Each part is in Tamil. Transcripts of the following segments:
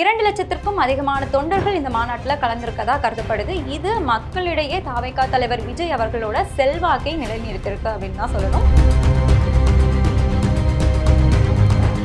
இரண்டு லட்சத்திற்கும் அதிகமான தொண்டர்கள் இந்த மாநாட்டில் கலந்திருக்கதா கருதப்படுது. இது மக்களிடையே தாவைக்கா தலைவர் விஜய் அவர்களோட செல்வாக்கை நிலைநிறுத்திருக்கு அப்படின்னு தான் சொல்லணும்.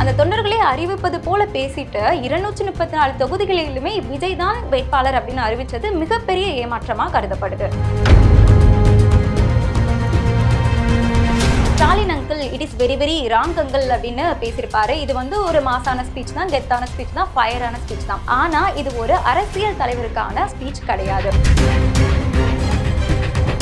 அந்த தொண்டர்களை அறிவிப்பது போல பேசிட்டு இருநூற்றி முப்பத்தி நாலு தொகுதிகளிலுமே விஜய் தான் வேட்பாளர் அப்படின்னு அறிவித்தது மிகப்பெரிய ஏமாற்றமாக கருதப்படுது. It is very very wrong uncle அப்படின்னு பேசியிருப்பாரு. இது வந்து ஒரு மாசான ஸ்பீச் தான் டெத்தான ஸ்பீச் தான் ஃபயரான ஸ்பீச் தான். ஆனா இது ஒரு அரசியல் தலைவருக்கான ஸ்பீச் கிடையாது.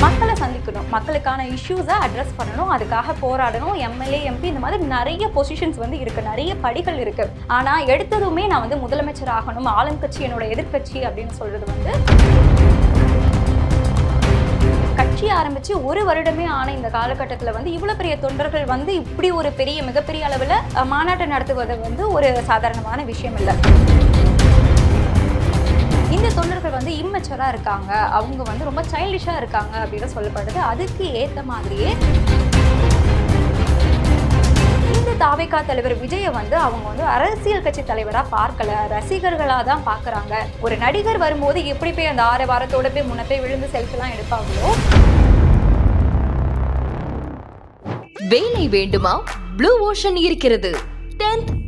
மக்களை சந்திக்கணும். மக்களுக்கான இஷ்யூஸை அட்ரஸ் பண்ணணும். அதுக்காக போராடணும். எம்எல்ஏ எம்பி இந்த மாதிரி நிறைய பொசிஷன்ஸ் வந்து இருக்கு. நிறைய படிகள் இருக்கு. ஆனா எடுத்ததுமே நான் வந்து முதலமைச்சர் ஆகணும். ஆளுங்கட்சி என்னோட எதிர்க்கட்சி அப்படின்னு சொல்றது வந்து கட்சி ஆரம்பிச்சு ஒரு வருடமே ஆன இந்த காலகட்டத்தில் வந்து இவ்வளோ பெரிய தொண்டர்கள் வந்து இப்படி ஒரு பெரிய மிகப்பெரிய அளவில் மாநாட்டை நடத்துவது வந்து ஒரு சாதாரணமான விஷயம் இல்லை. இந்த தொண்டர்கள் வந்து இம்மெச்சராக இருக்காங்க. அவங்க வந்து ரொம்ப சைல்டிஷாக இருக்காங்க அப்படின்னு சொல்லப்படுது. அதுக்கு ஏற்ற மாதிரியே இந்த தாவேகா தலைவர் விஜயை வந்து அவங்க வந்து அரசியல் கட்சி தலைவராக பார்க்கல. ரசிகர்களாக தான் பார்க்குறாங்க. ஒரு நடிகர் வரும்போது எப்படி போய் அந்த ஆறு வாரத்தோட போய் முன்ன போய் விழுந்து செல்ஃபிலாம் எடுப்பாங்களோ? வேலை வேண்டுமா? ப்ளூ ஓஷன் இருக்கிறது.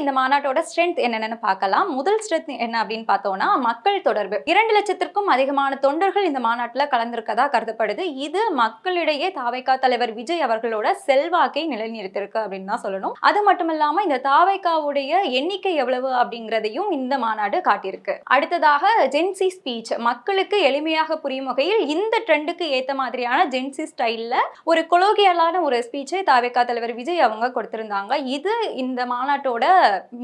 இந்த மாநாட்டோட ஸ்ட்ரென்த் என்னென்னு பார்க்கலாம். முதல் ஸ்ட்ரென்த் என்ன அப்படின்னு பார்த்தோம்னா மக்கள் தொடர்பு. இரண்டு லட்சத்திற்கும் அதிகமான தொண்டர்கள் இந்த மாநாட்டில் கலந்திருக்கதா கருதப்படுது. இது மக்களிடையே தாவைக்கா தலைவர் விஜய் அவர்களோட செல்வாக்கை நிலைநிறுத்திருக்கு அப்படின்னு தான் சொல்லணும். அது மட்டும் இல்லாம இந்த தாவைக்காவுடைய எண்ணிக்கை எவ்வளவு அப்படிங்கிறதையும் இந்த மாநாடு காட்டியிருக்கு. அடுத்ததாக ஜென்சி ஸ்பீச் மக்களுக்கு எளிமையாக புரியும் வகையில் இந்த ட்ரெண்டுக்கு ஏத்த மாதிரியான ஜென்சி ஸ்டைல்ல ஒரு கொலோகியலான ஒரு ஸ்பீச்சை தாவேக்கா தலைவர் விஜய் அவங்க கொடுத்திருந்தாங்க. இது இந்த மாநாட்டோட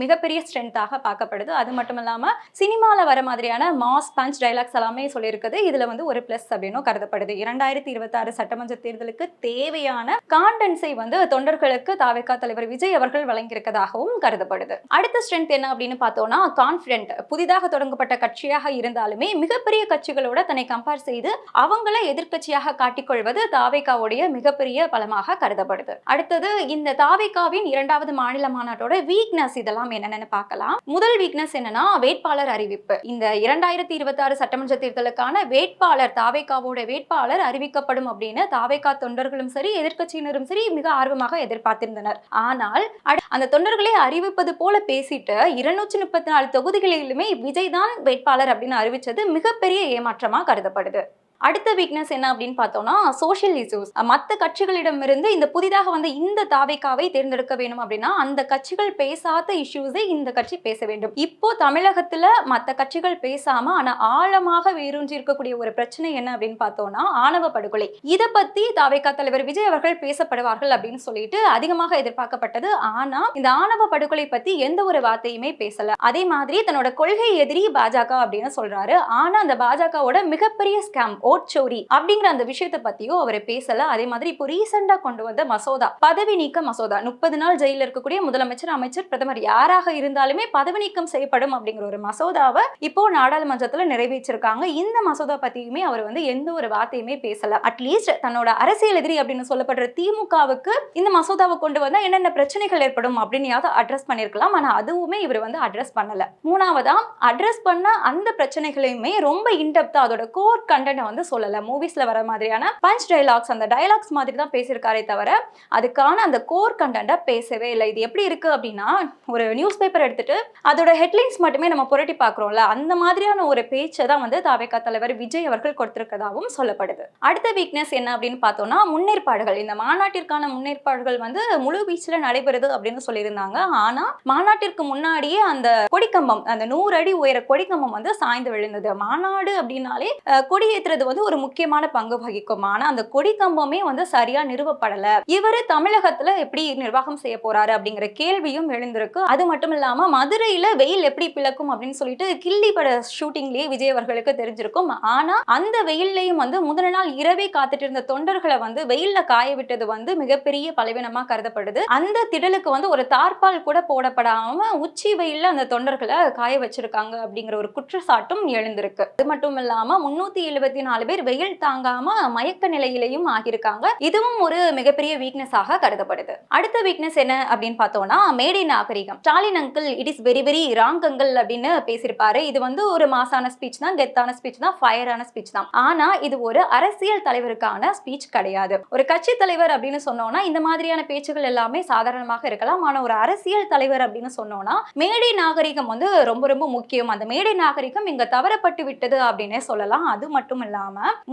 மிகப்பெரிய ஸ்ட்ரென்த்தாக பார்க்கப்படுது. அது மட்டும் இல்லாம சினிமால வர மாதிரியான மாஸ் பஞ்ச் டைலாக்ஸ் எல்லாமே சொல்லியிருக்குது. இதுல வந்து ஒரு ப்ளஸ் அப்படின்னும் கருதப்படுது. இரண்டாயிரத்தி இருபத்தாறு சட்டமன்ற தேர்தலுக்கு தேவையான காண்டன்ஸை வந்து தொண்டர்களுக்கு தாவேக்கா தலைவர் விஜய் அவர்கள் வழங்கியிருக்கதாகவும் கருதப்படுது. அடுத்த ஸ்ட்ரென்த் என்ன அப்படின்னு பார்த்தோம்னா கான்ஃபிடென்ட் புதிதாக தொடங்கப்பட்ட கட்சியாக இருந்தாலுமே மிகப்பெரிய கட்சிகளோட தன்னை கம்பேர் செய்து அவங்கள எதிர்க்கட்சியாக காட்டிக்கொள்வது தாவேக்காவுடைய மிகப்பெரிய பலமாக கருதப்படுது. அடுத்தது இந்த தாவேக்காவின் இரண்டாவது மாநில மாநாட்டோட வீக்னஸ் இதெல்லாம் என்னென்னு பார்க்கலாம். முதல் வீக்னஸ் என்னன்னா வேட்பாளர் அறிவிப்பு. இந்த இரண்டாயிரத்தி இருபத்தி ஆறு சட்டமன்ற தேர்தலுக்கான வேட்பாளர் தாவேக்காவோட வேட்பாளர் அறிவிக்கப்படும் அப்படின்னு தாவேக்கா தொண்டர்களும் சரி எதிர்க்கட்சியினரும் சரி மிக ஆர்வமாக எதிர்பார்த்திருந்தனர். ஆனால் அந்த தொண்டர்களை அறிவிப்பது போல பேசிட்டு இருநூற்றி முப்பத்தி நாலு தொகுதிகளிலுமே விஜய் தான் வேட்பாளர் அப்படின்னு அறிவிச்சது மிகப்பெரிய ஏமாற்றமா கருதப்படுது. அடுத்த வீக்னஸ் என்ன அப்படின்னு பார்த்தோம்னா சோஷியல் இஷ்யூஸ் மற்ற கட்சிகளிடமிருந்து இந்த புதிதாக வந்த இந்த தாவைக்காவை தேர்ந்தெடுக்க வேணும் அப்படின்னா அந்த கட்சிகள் பேசாத இஷ்யூஸை இந்த கட்சி பேச வேண்டும். இப்போ தமிழகத்துல மற்ற கட்சிகள் பேசாம ஆனா ஆழமாக வேரூன்றி இருக்கக்கூடிய ஒரு பிரச்சனை என்ன அப்படின்னு பார்த்தோம்னா ஆணவ படுகொலை. இதை பத்தி தாவைக்கா தலைவர் விஜய் அவர்கள் பேசப்படுவார்கள் அப்படின்னு சொல்லிட்டு அதிகமாக எதிர்பார்க்கப்பட்டது ஆனா இந்த ஆணவ படுகொலை பத்தி எந்த ஒரு வார்த்தையுமே பேசல. அதே மாதிரி தன்னோட கொள்கை எதிரி பாஜக அப்படின்னு சொல்றாரு. ஆனா அந்த பாஜகவோட மிகப்பெரிய ஸ்கேம் ஓட் சோரி அப்படிங்கிற அந்த விஷயத்தை பத்தியும் அவர் பேசல. அதே மாதிரி இப்போ ரீசெண்டா கொண்டு வந்த மசோதா பதவி நீக்க மசோதா முப்பது நாள் ஜெயில இருக்கக்கூடிய முதலமைச்சர் அமைச்சர் பிரதமர் யாராக இருந்தாலுமே பதவி நீக்கம் செய்யப்படும் அப்படிங்கிற ஒரு மசோதாவை இப்போ நாடாளுமன்றத்துல நிறைவேற்றிருக்காங்க. இந்த மசோதா பத்தியுமே அவர் வந்து எந்த ஒரு வார்த்தையுமே பேசல. அட்லீஸ்ட் தன்னோட அரசியல் எதிரி அப்படின்னு சொல்லப்படுற திமுகவுக்கு இந்த மசோதாவை கொண்டு வந்தா என்னென்ன பிரச்சனைகள் ஏற்படும் அப்படின்னையாவது அட்ரஸ் பண்ணிருக்கலாம். ஆனா அதுவுமே இவர் வந்து அட்ரஸ் பண்ணல. மூணாவதா அட்ரஸ் பண்ண அந்த பிரச்சனைகளையுமே ரொம்ப இன்டெப்தா அதோட கோர் கண்டென்ட் வந்து வந்து சொல்லல. மூவிஸ்ல வர மாதிரியான பஞ்ச் டைலாக்ஸ் அந்த டைலாக்ஸ் மாதிரி தான் பேசியிருக்காரே தவிர அதுக்கான அந்த கோர் கண்டென்ட்டை பேசவே இல்லை. இது எப்படி இருக்கு அப்படின்னா ஒரு நியூஸ் பேப்பர் எடுத்துட்டு அதோட ஹெட்லைன்ஸ் மட்டுமே நம்ம புரட்டி பார்க்குறோம்ல. அந்த மாதிரியான ஒரு பேச்சை தான் வந்து தாவேக்கா தலைவர் விஜய் அவர்கள் கொடுத்திருக்கதாகவும் சொல்லப்படுது. அடுத்த வீக்னஸ் என்ன அப்படின்னு பார்த்தோம்னா முன்னேற்பாடுகள். இந்த மாநாட்டிற்கான முன்னேற்பாடுகள் வந்து முழு வீச்சில் நடைபெறுது அப்படின்னு சொல்லியிருந்தாங்க. ஆனால் மாநாட்டிற்கு முன்னாடியே அந்த கொடிக்கம்பம் அந்த நூறு அடி உயர கொடிக்கம்பம் வந்து சாய்ந்து விழுந்தது. மாநாடு அப்படின்னாலே அஹ், கொடி ஏத்துறது வந்து ஒரு முக்கியமான பங்கு வகிக்கும். ஆனா அந்த கொடி கம்பமே வந்து சரியா நிறுவப்படல. இவரு தமிழகத்துல எப்படி நிர்வாகம் செய்ய போறாரு அப்படிங்கிற கேள்வியும் எழுந்திருக்கு. அது மட்டும் இல்லாம மதுரையில வெயில் எப்படி பிளக்கும் அப்படின்னு சொல்லிட்டு கில்லி பட ஷூட்டிங்லயே விஜய் அவர்களுக்கு தெரிஞ்சிருக்கும். ஆனா அந்த வெயில்லையும் வந்து முதல் நாள் இரவே காத்துட்டு இருந்த தொண்டர்களை வந்து வெயில்ல காய விட்டது வந்து மிகப்பெரிய பலவீனமா கருதப்படுது. அந்த திடலுக்கு வந்து ஒரு தார்பால் கூட போடப்படாம உச்சி வெயில்ல அந்த தொண்டர்களை காய வச்சிருக்காங்க அப்படிங்கிற ஒரு குற்றச்சாட்டும் எழுந்திருக்கு. அது மட்டும் இல்லாம முன்னூத்தி எழுபத்தி நாலு நாலு பேர் வெயில் தாங்காம மயக்க நிலையிலையும் ஆகியிருக்காங்க. இதுவும் ஒரு மிகப்பெரிய வீக்னஸாக கருதப்படுது. அடுத்த வீக்னஸ் என்ன அப்படின்னு பார்த்தோம்னா மேடை நாகரிகம். Stalin uncle it is very very wrong uncle அப்படின்னு பேசியிருப்பாரு. இது வந்து ஒரு மாசான ஸ்பீச் தான் கெத்தான ஸ்பீச் தான் ஃபயரான ஸ்பீச் தான். ஆனா இது ஒரு அரசியல் தலைவருக்கான ஸ்பீச் கிடையாது. ஒரு கட்சி தலைவர் அப்படின்னு சொன்னோம்னா இந்த மாதிரியான பேச்சுகள் எல்லாமே சாதாரணமாக இருக்கலாம். ஆனா ஒரு அரசியல் தலைவர் அப்படின்னு சொன்னோம்னா மேடை நாகரிகம் வந்து ரொம்ப ரொம்ப முக்கியம். அந்த மேடை நாகரிகம் இங்க தவறப்பட்டு விட்டது அப்படின்னே சொல்லலாம். அது மட்டும் இல்லாம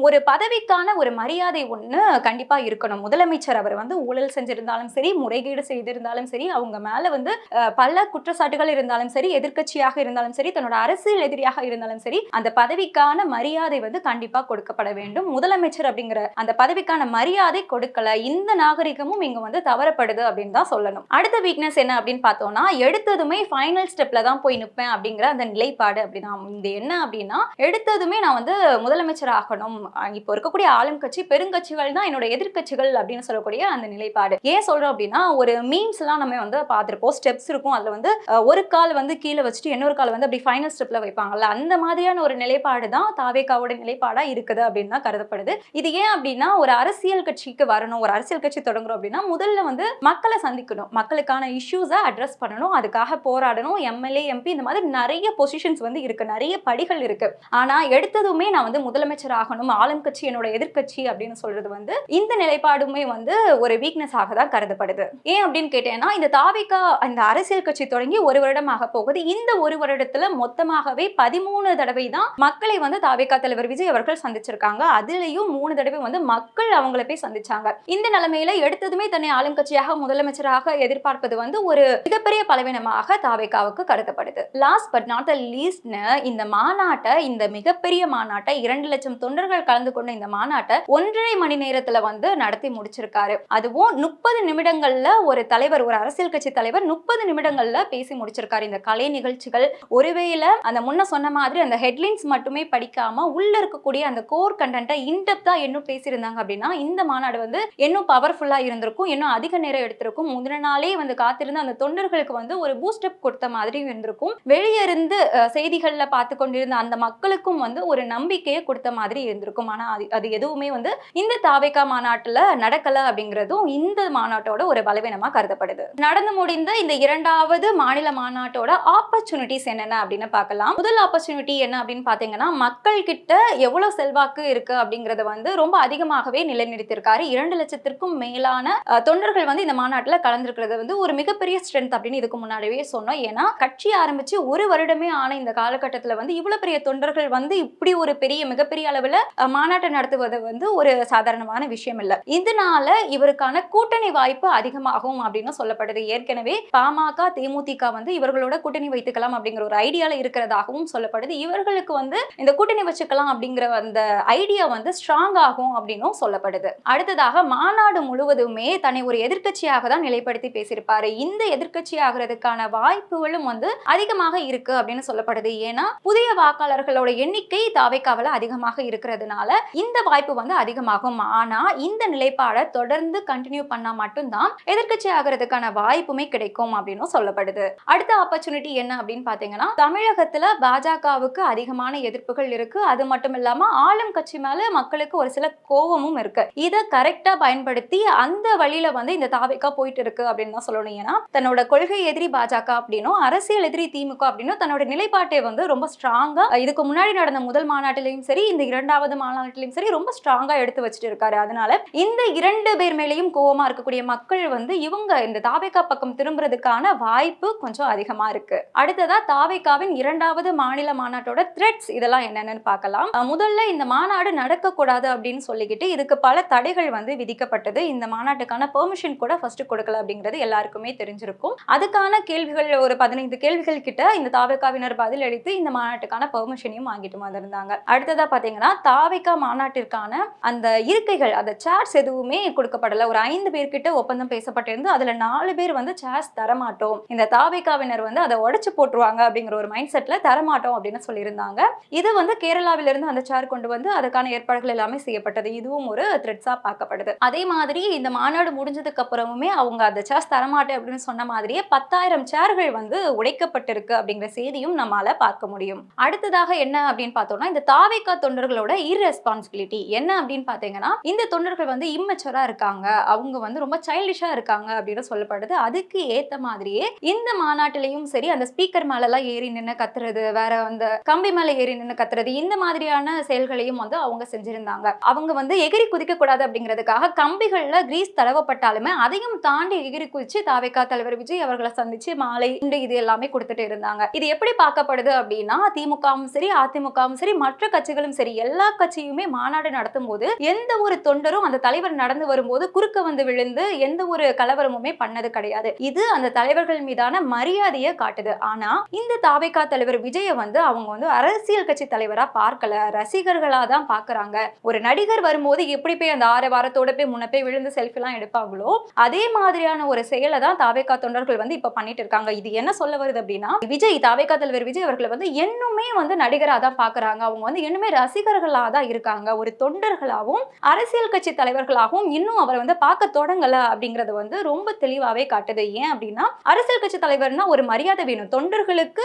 ஒரு பதவிக்கான ஒரு மரியாதை ஒண்ணு கண்டிப்பா இருக்கணும். முதலமைச்சர் அவர் வந்து ஊழல் செஞ்சிருந்தாலும் சரி முறைகேடு செய்திருந்தாலும் சரி அவங்க மேல வந்து பல குற்றச்சாட்டுகள் இருந்தாலும் சரி எதிர்க்கட்சியாக இருந்தாலும் சரி தன்னோட அரசியல் எதிரியாக இருந்தாலும் சரி அந்த பதவிக்கான மரியாதை வந்து கண்டிப்பா கொடுக்கப்பட வேண்டும். முதலமைச்சர் அப்படிங்கிற அந்த பதவிக்கான மரியாதை கொடுக்கல இந்த நாகரிகமும் இங்க வந்து தவறப்படுது அப்படின்னு தான் சொல்லணும். அடுத்த வீக்னஸ் என்ன அப்படின்னு பார்த்தோம்னா எடுத்ததுமே ஃபைனல் ஸ்டெப்ல தான் போய் நிற்பேன் அப்படிங்கிற அந்த நிலைப்பாடு அப்படிதான். இந்த என்ன அப்படின்னா எடுத்ததுமே நான் வந்து முதலமைச்சர் ஆகணும். இப்போ இருக்கக்கூடிய ஆளும் கட்சி பெருங்கட்சிகள் தான் என்னோட எதிர்க்கட்சிகள் அப்படின்னு சொல்லக்கூடிய அந்த நிலைப்பாடு. ஏன் சொல்றோம் அப்படின்னா ஒரு மீம்ஸ் எல்லாம் நம்ம வந்து பார்த்துருப்போம். ஸ்டெப்ஸ் இருக்கும். அதுல வந்து ஒரு கால் வந்து கீழே வச்சுட்டு இன்னொரு கால் வந்து அப்படி ஃபைனல் ஸ்டெப்ல வைப்பாங்கல்ல. அந்த மாதிரியான ஒரு நிலைப்பாடு தான் தாவேக்காவோட நிலைப்பாடா இருக்குது அப்படின்னு தான் கருதப்படுது. இது ஏன் அப்படின்னா ஒரு அரசியல் கட்சிக்கு வரணும் ஒரு அரசியல் கட்சி தொடங்குறோம் அப்படின்னா முதல்ல வந்து மக்களை சந்திக்கணும். மக்களுக்கான இஷ்யூஸை அட்ரஸ் பண்ணணும். அதுக்காக போராடணும். எம்எல்ஏ எம்பி இந்த மாதிரி நிறைய பொசிஷன்ஸ் வந்து இருக்கு. நிறைய படிகள் இருக்கு. ஆனா எடுத்ததுமே நான் வந்து முதலமைச்சர் ஆகணும் ஆளும் கட்சி என்னோட எதிர்க்கட்சி அப்படின்னு சொல்றது வந்து இந்த நிலைப்பாடுமே வந்து ஒரு வீக்னஸாக தான் கருதப்படுது. ஏன் அப்படின்னு கேட்டேன்னா இந்த தாவிகா இந்த அரசியல் கட்சி தொடங்கி ஒரு வருடம் ஆக போகுது. இந்த ஒரு வருடத்துல மொத்தமாகவே பதிமூணு தடவை தான் மக்களை வந்து தாவிகா தலைவர் விஜய் அவர்கள் சந்திச்சிருக்காங்க. அதுலயும் மூணு தடவை வந்து மக்கள் அவங்கள போய் சந்திச்சாங்க. இந்த நிலைமையில எடுத்ததுமே தன்னை ஆளும் கட்சியாக முதலமைச்சராக எதிர்பார்ப்பது வந்து ஒரு மிகப்பெரிய பலவீனமாக தாவேகாவுக்கு கருதப்படுது. லாஸ்ட் பட் நாட் த லீஸ்ட்னு இந்த மாநாட்டை இந்த மிகப்பெரிய மாநாட்டை இரண்டு லட்சம் தொண்டர்கள் கலந்து கொண்ட இந்த மாநாட்டை ஒன்றரை மணி நேரத்துல வந்து நடத்தி முடிச்சிருக்காரு. அதுவும் முப்பது நிமிடங்கள்ல ஒரு தலைவர் ஒரு அரசியல் கட்சி தலைவர் முப்பது நிமிடங்கள்ல பேசி முடிச்சிருக்காரு. இந்த கலை நிகழ்ச்சிகள் ஒருவேளை அந்த முன்ன சொன்ன மாதிரி அந்த ஹெட்லைன்ஸ் மட்டுமே படிக்காம உள்ள இருக்கக்கூடிய அந்த கோர் கண்டென்ட்டை இன்டெப்தா இன்னும் பேசியிருந்தாங்க அப்படின்னா இந்த மாநாடு வந்து இன்னும் பவர்ஃபுல்லா இருந்திருக்கும் இன்னும் அதிக நேரம் எடுத்திருக்கும். முந்தின நாளே வந்து காத்திருந்த அந்த தொண்டர்களுக்கு வந்து ஒரு பூஸ்டப் கொடுத்த மாதிரி இருந்திருக்கும். வெளியே இருந்து செய்திகள்ல பார்த்து கொண்டிருந்த அந்த மக்களுக்கும் வந்து ஒரு நம்பிக்கையை கொடுத்த மாதிரி இருந்திருக்கும். ஆனா அது அது எதுவுமே வந்து இந்த தாவேக்கா மாநாட்டுல நடக்கல அப்படிங்கிறதும் இந்த மாநாட்டோட ஒரு பலவீனமா கருதப்படுது. நடந்து முடிந்த இந்த இரண்டாவது மாநில மாநாட்டோட ஆப்பர்ச்சுனிட்டிஸ் என்னென்ன அப்படின்னு பார்க்கலாம். முதல் ஆப்பர்ச்சுனிட்டி என்ன அப்படின்னு பாத்தீங்கன்னா மக்கள் கிட்ட எவ்வளவு செல்வாக்கு இருக்கு அப்படிங்கறத வந்து ரொம்ப அதிகமாகவே நிலைநிறுத்திருக்காரு இரண்டு லட்சத்திற்கும் மேலான தொண்டர்கள் வந்து இந்த மாநாட்டில் கலந்துருக்கிறது வந்து ஒரு மிகப்பெரிய ஸ்ட்ரென்த் அப்படின்னு இதுக்கு முன்னாடியே சொன்னோம். ஏன்னா கட்சி ஆரம்பிச்சு ஒரு வருடமே ஆன இந்த காலகட்டத்தில் வந்து இவ்வளவு பெரிய தொண்டர்கள் வந்து இப்படி ஒரு பெரிய மிகப்பெரிய அளவுல மாநாட்டை நடத்துவது வந்து ஒரு சாதாரணமான விஷயம் இல்ல இதனால இவருக்கான கூட்டணி வாய்ப்பு அதிகமாகும் அப்படின்னு சொல்லப்படுது. ஏற்கனவே பாமக தேமுதிக வந்து இவர்களோட கூட்டணி வைத்துக்கலாம் அப்படிங்கிற ஒரு ஐடியால இருக்கிறதாகவும் சொல்லப்படுது. இவர்களுக்கு வந்து இந்த கூட்டணி வச்சுக்கலாம் அப்படிங்கிற அந்த ஐடியா வந்து ஸ்ட்ராங் ஆகும் அப்படின்னும் சொல்லப்படுது. அடுத்ததாக மாநாடு முழுவதுமே தன்னை ஒரு எதிர்க்கட்சியாக தான் நிலைப்படுத்தி பேசியிருப்பாரு. இந்த எதிர்க்கட்சி ஆகிறதுக்கான வாய்ப்புகளும் வந்து அதிகமாக இருக்கு அப்படின்னு சொல்லப்படுது. ஏன்னா புதிய வாக்காளர்களோட எண்ணிக்கை தாவைக்காவல அதிகமாக இருக்கிறதுனால இந்த வாய்ப்பு வந்து அதிகமாகும். ஆனா இந்த நிலைப்பாடை தொடர்ந்து கண்டினியூ பண்ணா மட்டும்தான் எதிர்கட்சி ஆகிறதுக்கான வாய்ப்புமே கிடைக்கும் அப்படின்னு சொல்லப்படுது. அடுத்த ஆப்பர்ச்சுனிட்டி என்ன அப்படின்னு பாத்தீங்கன்னா தமிழகத்துல பாஜகவுக்கு அதிகமான எதிர்ப்புகள் இருக்கு. அது மட்டும் இல்லாம ஆளும் கட்சி மேல மக்களுக்கு ஒரு சில கோபமும் இருக்கு. இதை கரெக்டா பயன்படுத்தி அந்த வழியில வந்து இந்த தாவிக்கா போயிட்டு இருக்கு அப்படின்னு தான் சொல்லணும். ஏன்னா தன்னோட கொள்கை எதிரி பாஜக அப்படின்னும் அரசியல் எதிரி திமுக அப்படின்னும் தன்னோட நிலைப்பாட்டை வந்து ரொம்ப ஸ்ட்ராங்கா இதுக்கு முன்னாடி நடந்த முதல் மாநாட்டிலையும் சரி இந்த இரண்டாவது மாநாட்டிலையும் சரி ரொம்ப ஸ்ட்ராங்கா எடுத்து வச்சுட்டு இருக்காரு அதனால இந்த இரண்டு பேர் மேலேயும் கோவமா இருக்கக்கூடிய மக்கள் வந்து இவங்க இந்த தாவேக்கா பக்கம் திரும்புறதுக்கான வாய்ப்பு கொஞ்சம் அதிகமா இருக்கு. அடுத்ததா தாவேக்காவின் இரண்டாவது மாநில மாநாட்டோட த்ரெட்ஸ் இதெல்லாம் என்னென்னு பார்க்கலாம். முதல்ல இந்த மாநாடு நடக்கக்கூடாது அப்படின்னு சொல்லிக்கிட்டு இதுக்கு பல தடைகள் வந்து விதிக்கப்பட்டது. இந்த மாநாட்டுக்கான பெர்மிஷன் கூட ஃபர்ஸ்ட் கொடுக்கல அப்படிங்கிறது எல்லாருக்குமே தெரிஞ்சிருக்கும். அதுக்கான கேள்விகள் ஒரு பதினைந்து கேள்விகள் கிட்ட இந்த தாவேக்காவினர் பதில் அளித்து இந்த மாநாட்டுக்கான பெர்மிஷனையும் வாங்கிட்டு வந்திருந்தாங்க. அடுத்ததா பாத்தீங்கன்னா என்னன்னா தாவிகா மாநாட்டிற்கான அந்த இருக்கைகள் அந்த சேர்ஸ் எதுவுமே கொடுக்கப்படல. ஒரு ஐந்து பேர்கிட்ட ஒப்பந்தம் பேசப்பட்டிருந்து அதுல நாலு பேர் வந்து சேர்ஸ் தரமாட்டோம். இந்த தாவிகாவினர் வந்து அதை உடச்சு போட்டுருவாங்க அப்படிங்கிற ஒரு மைண்ட் செட்ல தரமாட்டோம் அப்படின்னு சொல்லியிருந்தாங்க. இது வந்து கேரளாவிலிருந்து அந்த சேர் கொண்டு வந்து அதுக்கான ஏற்பாடுகள் எல்லாமே செய்யப்பட்டது. இதுவும் ஒரு த்ரெட்ஸா பார்க்கப்படுது. அதே மாதிரி இந்த மாநாடு முடிஞ்சதுக்கு அப்புறமுமே அவங்க அந்த சேர்ஸ் தரமாட்டேன் அப்படின்னு சொன்ன மாதிரியே பத்தாயிரம் சேர்கள் வந்து உடைக்கப்பட்டிருக்கு அப்படிங்கிற செய்தியும் நம்மால பார்க்க முடியும். அடுத்ததாக என்ன அப்படின்னு பார்த்தோம்னா இந்த தாவேக்கா தொண்டர்களோட irresponsibility என்ன அப்படின்னு பார்த்தீங்கன்னா இந்த தொண்டர்கள் வந்து இம்மெச்சரா இருக்காங்க. அவங்க வந்து ரொம்ப சைல்டிஷா இருக்காங்க அப்படின்னு சொல்லப்படுது. அதுக்கு ஏத்த மாதிரியே இந்த மாநாட்டிலையும் சரி அந்த ஸ்பீக்கர் மேலெல்லாம் ஏறி நின்று கத்துறது வேற அந்த கம்பி மேல ஏறி நின்று கத்துறது இந்த மாதிரியான செயல்களையும் வந்து அவங்க செஞ்சிருந்தாங்க. அவங்க வந்து எகிரி குதிக்க கூடாது அப்படிங்கிறதுக்காக கம்பிகள்ல கிரீஸ் தடவப்பட்டாலுமே அதையும் தாண்டி எகிரி குதிச்சு தாவேக்கா தலைவர் விஜய் அவர்களை சந்திச்சு மாலை உண்டு இது எல்லாமே கொடுத்துட்டு இருந்தாங்க. இது எப்படி பார்க்கப்படுது அப்படின்னா திமுகவும் சரி அதிமுகவும் சரி மற்ற கட்சிகளும் சரி எல்லா கட்சியுமே மாநாடு நடத்தும் போது எந்த ஒரு தொண்டரும் அந்த தலைவர் நடந்து வரும்போது குறுக்க வந்து விழுந்து எந்த ஒரு கலவரமுமே பண்ணது கிடையாது. இது அந்த தலைவர்கள் மீதான மரியாதையை காட்டுது. ஆனா இந்த தாவேக்கா தலைவர் விஜய வந்து அவங்க வந்து அரசியல் கட்சி தலைவரா பார்க்கல. ரசிகர்களா தான் பாக்குறாங்க ஒரு நடிகர் வரும்போது எப்படி போய் அந்த ஆறு வாரத்தோட போய் முன்ன போய் விழுந்து செல்ஃபி எல்லாம் எடுப்பாங்களோ அதே மாதிரியான ஒரு செயலை தான் தாவேகா தொண்டர்கள் வந்து இப்ப பண்ணிட்டு இருக்காங்க. இது என்ன சொல்ல வருது அப்படின்னா விஜய் தாவேக்கா தலைவர் விஜய் அவர்களை வந்து இன்னுமே வந்து நடிகரா தான் பாக்குறாங்க அவங்க வந்து இன்னுமே ரசிகர்களா தான் இருக்காங்க. ஒரு தொண்டர்களாகவும் அரசியல் கட்சி தலைவர்களாகவும் இன்னும் அவரை வந்து பார்க்க தொடங்கல அப்படிங்கறது வந்து ரொம்ப தெளிவாகவே காட்டுது. ஏன் அப்படின்னா அரசியல் கட்சி தலைவர்னா ஒரு மரியாதை வேணும். தொண்டர்களுக்கு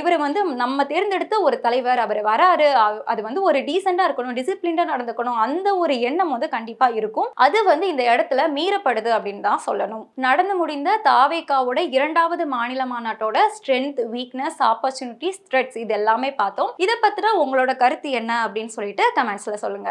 இவர் வந்து நம்ம தேர்ந்தெடுத்த ஒரு தலைவர் அவர் வராரு அது வந்து ஒரு டீசெண்டாக இருக்கணும் டிசிப்ளின்டாக நடந்துக்கணும் அந்த ஒரு எண்ணம் வந்து கண்டிப்பாக இருக்கும். அது வந்து இந்த இடத்துல மீறப்படுது அப்படின்னு தான் சொல்லணும். நடந்து முடிந்த தாவேக்காவோட இரண்டாவது மாநில மாநாட்டோட ஸ்ட்ரென்த் வீக்னஸ் ஆப்பர்ச்சுனிட்டிஸ் த்ரெட்ஸ் இது எல்லாமே பார்த்தோம். இதை பத்தின உங்களோட கருத்து என்ன அப்படின்னு சொல்லிட்டு கமெண்ட்ஸில் சொல்லுங்க.